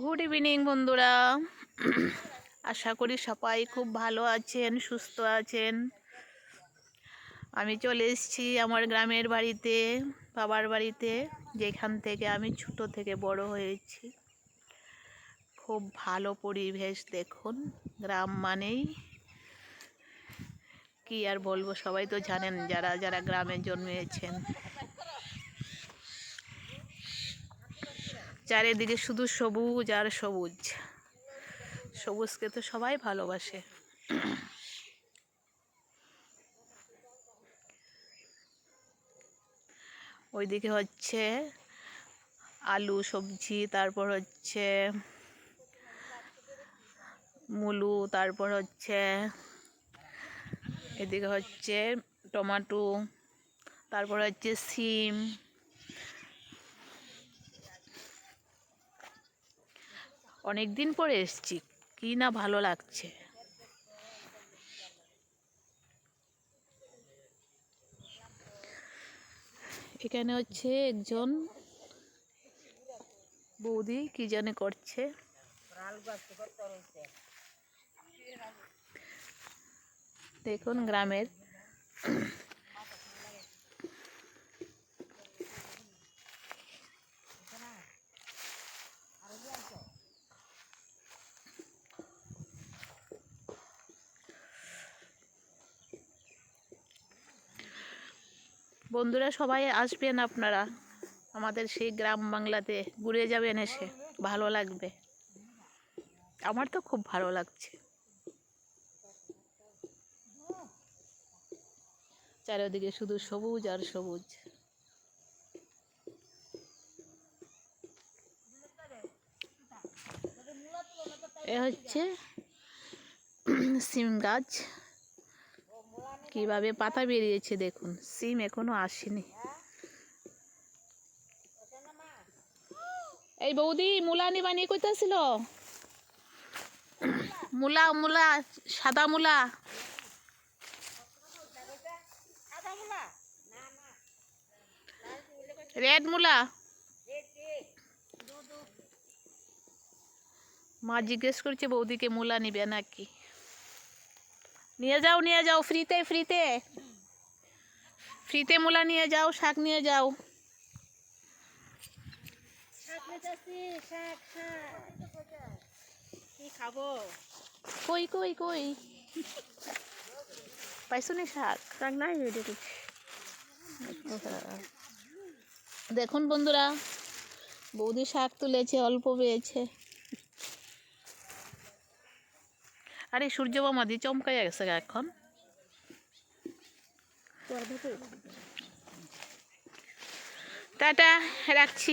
Good evening বন্ধুরা। আশা করি সবাই খুব ভালো আছেন, সুস্থ আছেন। আমি চলে এসেছি আমার গ্রামের বাড়িতে, বাবার বাড়িতে, যেখান থেকে আমি ছোট থেকে বড় হয়েছি। খুব ভালো পরিবেশ, দেখুন। গ্রাম মানেই কি আর বলব, সবাই তো জানেন যারা যারা গ্রামে জন্মেছেন। চারিদিকে শুধু সবুজ আর সবুজ। সবুজকে তো সবাই ভালোবাসে। ওইদিকে হচ্ছে আলু, সবজি, তারপর হচ্ছে মুলু, তারপর হচ্ছে এদিকে হচ্ছে টমাটো, তারপর হচ্ছে সিম অনেক দিন পরে এসছি, কি না ভালো লাগছে। এখানে হচ্ছে একজন বৌদি কি জানে করছে। দেখুন গ্রামের বন্ধুরা সবাই আসবেন আপনারা। আমাদের সেই গ্রাম বাংলাতে ঘুরে যাবেন এসে। ভালো লাগবে। আমার তো খুব ভালো লাগছে। চারিদিকে শুধু সবুজ আর সবুজ। এ হচ্ছে সিম গাছ। কীভাবে পাতা বেরিয়েছে দেখুন, সিম এখনও আসেনি। এই বৌদি, মূলা নিবা, নিয়ে কইতাছিল মূলা মূলা, সাদা মূলা। রেড মূলা। মা জিজ্ঞেস করছে বৌদিকে মূলা নিবে নাকি। নিয়ে যাও নিয়ে যাও ফ্রিতে ফ্রিতে। ফ্রিতে মূলা নিয়ে যাও শাক নিয়ে যাও। খাব? কই কই কই? পাইছো নি শাক? শাক নাই দেখি দেখুন বন্ধুরা বৌদি শাক তুলেছে অল্প পেয়েছে আরে সূর্য মামা দিয়ে চমকাই গেছে গা এখন। টাটা রাখছি।